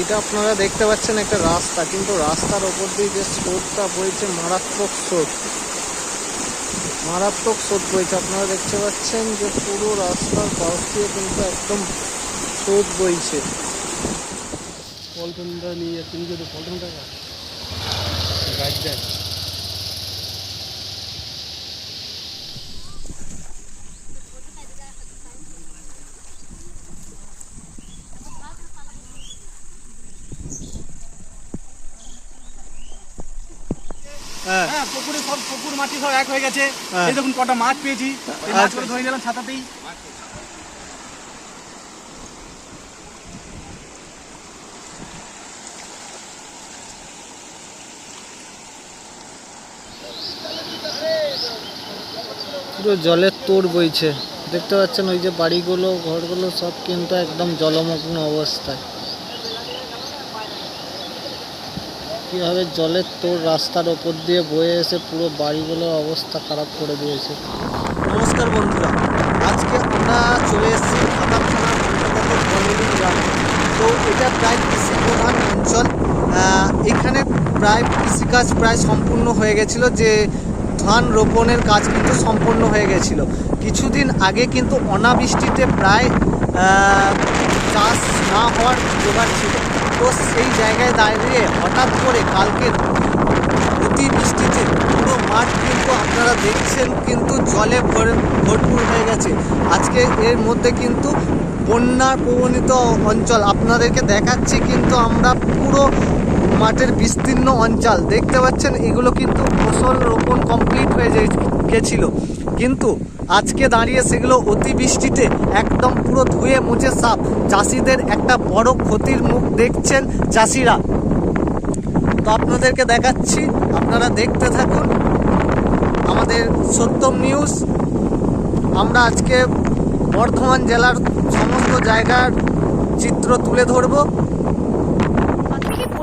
এটা আপনারা দেখতে পাচ্ছেন একটা রাস্তা, কিন্তু রাস্তার ওপর দিয়ে যে স্রোতটা বইছে, মারাত্মক স্রোত। মারাত্মক স্রোত বইছে। আপনারা দেখতে পাচ্ছেন যে পুরো রাস্তার পাশ দিয়ে কিন্তু একদম স্রোত বইছে। পল্টনটা নিয়ে তুমি যদি পল্টন টাকা গাছ দেয়। হ্যাঁ। হ্যাঁ পুকুরে সব পুকুর মাটি সব এক হয়ে গেছে। হ্যাঁ। এই দেখুন কটা মাছ পেয়েছি। এই আচ্ছা। মাছগুলো ধরে নিলাম ছাতাতেই। পুরো জলের তোর বইছে। দেখতে পাচ্ছেন ওই যে বাড়িগুলো ঘরগুলো সব কিন্তু একদম জলমগ্ন অবস্থায়। কীভাবে জলের তোর রাস্তার ওপর দিয়ে বয়ে এসে পুরো বাড়িগুলোর অবস্থা খারাপ করে দিয়েছে। নমস্কার বন্ধুরা, আজকে আমরা চলে এসেছি বনলি গ্রামে। তো এটা প্রায় কৃষি প্রধান অঞ্চল এখানে প্রায় কৃষিকাজ প্রায় সম্পূর্ণ হয়ে গেছিল, যে ধান রোপণের কাজ কিন্তু সম্পন্ন হয়ে গেছিল। কিছুদিন আগে কিন্তু অনাবৃষ্টিতে প্রায় চাষ না হওয়ার জোগাড় ছিল। তো সেই জায়গায় দাঁড়িয়ে হঠাৎ করে কালকে অতিবৃষ্টিতে পুরো মাঠ কিন্তু আপনারা দেখছেন কিন্তু জলে ভরে, ভরপুর হয়ে গেছে। আজকে এর মধ্যে কিন্তু বন্যা প্রবণিত অঞ্চল। আপনাদেরকে দেখাচ্ছি কিন্তু আমরা পুরো মাঠের বিস্তীর্ণ অঞ্চল। দেখতে পাচ্ছেন এগুলো কিন্তু ফসল রোপণ কমপ্লিট হয়ে গেছিল। কিন্তু আজকে দাঁড়িয়ে সেগুলো অতিবৃষ্টিতে একদম পুরো ধুয়ে মুছে সাপ চাষিদের একটা বড় ক্ষতির মুখ দেখছেন চাষিরা। তো আপনাদেরকে দেখাচ্ছি, আপনারা দেখতে থাকুন আমাদের সত্যম নিউজ। আমরা আজকে বর্ধমান জেলার সমস্ত জায়গার চিত্র তুলে ধরবো।